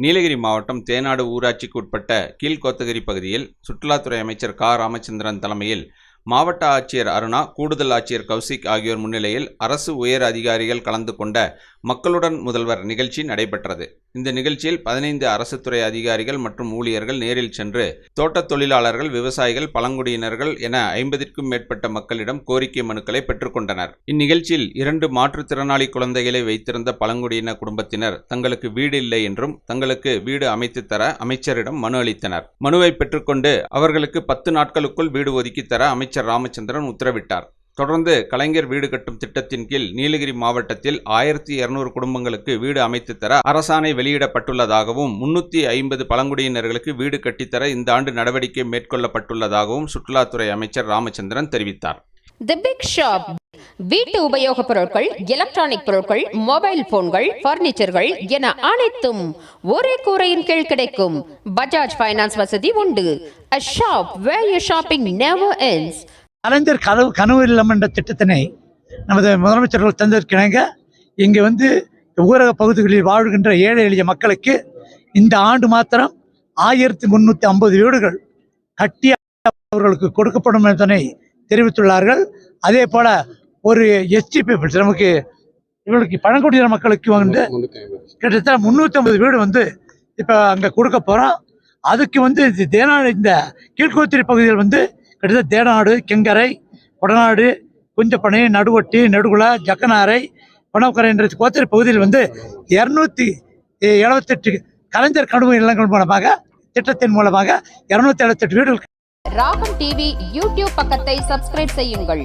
நீலகிரி மாவட்டம் தேனாடு ஊராட்சிக்கு உட்பட்ட கீழ்கோத்தகிரி பகுதியில் சுற்றுலாத்துறை அமைச்சர் கா. ராமச்சந்திரன் தலைமையில் மாவட்ட ஆட்சியர் அருணா கூடுதல் ஆட்சியர் கௌசிக் ஆகியோர் முன்னிலையில் அரசு உயர் அதிகாரிகள் கலந்து கொண்ட மக்களுடன் முதல்வர் நிகழ்ச்சி நடைபெற்றது. இந்த நிகழ்ச்சியில் பதினைந்து அரசு துறை அதிகாரிகள் மற்றும் ஊழியர்கள் நேரில் சென்று தோட்டத் தொழிலாளர்கள் விவசாயிகள் பழங்குடியினர்கள் என ஐம்பதிற்கும் மேற்பட்ட மக்களிடம் கோரிக்கை மனுக்களை பெற்றுக்கொண்டனர் இந்நிகழ்ச்சியில் இரண்டு மாற்றுத்திறனாளி குழந்தைகளை வைத்திருந்த பழங்குடியின குடும்பத்தினர் தங்களுக்கு வீடு இல்லை என்றும் தங்களுக்கு வீடு அமைத்து தர அமைச்சரிடம் மனு அளித்தனர். மனுவை பெற்றுக்கொண்டு அவர்களுக்கு பத்து நாட்களுக்குள் வீடு ஒதுக்கி தர அமைச்சர் ராமச்சந்திரன் உத்தரவிட்டார். தொடர்ந்து கலைஞர் வீடு கட்டும் திட்டத்தின் கீழ் நீலகிரி மாவட்டத்தில் ஆயிரத்தி இருநூறு குடும்பங்களுக்கு வீடு அமைத்து தர அரசாணை வெளியிடப்பட்டுள்ளதாகவும் முன்னூற்றி ஐம்பது பழங்குடியினர்களுக்கு வீடு கட்டித்தர இந்த ஆண்டு நடவடிக்கை மேற்கொள்ளப்பட்டுள்ளதாகவும் சுற்றுலாத்துறை அமைச்சர் ராமச்சந்திரன் தெரிவித்தார். தி பிக் ஷாப் வீட்டு உபயோகப் பொருட்கள் எலக்ட்ரானிக் பொருட்கள் மொபைல் போன்கள் பர்னிச்சர்கள் என அனைத்தும் ஒரே கூரையின் கீழ் கிடைக்கும். பஜாஜ் ஃபைனான்ஸ் வசதி உண்டு. A shop where your shopping never ends. கலைஞர் கனவு கனவு இல்லம் என்ற திட்டத்தினை நமது முதலமைச்சர்கள் தந்திருக்கிறாங்க. இங்கே வந்து ஊரக பகுதிகளில் வாழ்கின்ற ஏழை எளிய மக்களுக்கு இந்த ஆண்டு மாத்திரம் ஆயிரத்தி முன்னூற்றி ஐம்பது வீடுகள் கட்டி அவர்களுக்கு கொடுக்கப்படும் என்பதனை தெரிவித்துள்ளார்கள். அதே போல ஒரு எஸ்டி பீப்புள்ஸ் நமக்கு இவர்களுக்கு பழங்குடியின மக்களுக்கு வந்து கிட்டத்தட்ட முந்நூற்றி ஐம்பது வீடு வந்து இப்போ அங்கே கொடுக்க போகிறோம் அதுக்கு வந்து இது இந்த கீழ்கோத்திரி பகுதியில் வந்து கிட்டத்தட்ட தேனாடு கெங்கரை கொடநாடு குஞ்சப்பனை நடுவட்டி நடுகுலா ஜக்கனாரை பணவக்கரை என்ற கோத்திரி பகுதியில் வந்து இரநூத்தி எழுபத்தெட்டு கலைஞர் கனவு இல்லங்கள் மூலமாக திட்டத்தின் மூலமாக இரநூத்தி எழுபத்தெட்டு வீடுகள் ராகம் டிவி யூடியூப் பக்கத்தை சப்ஸ்கிரைப் செய்யுங்கள்.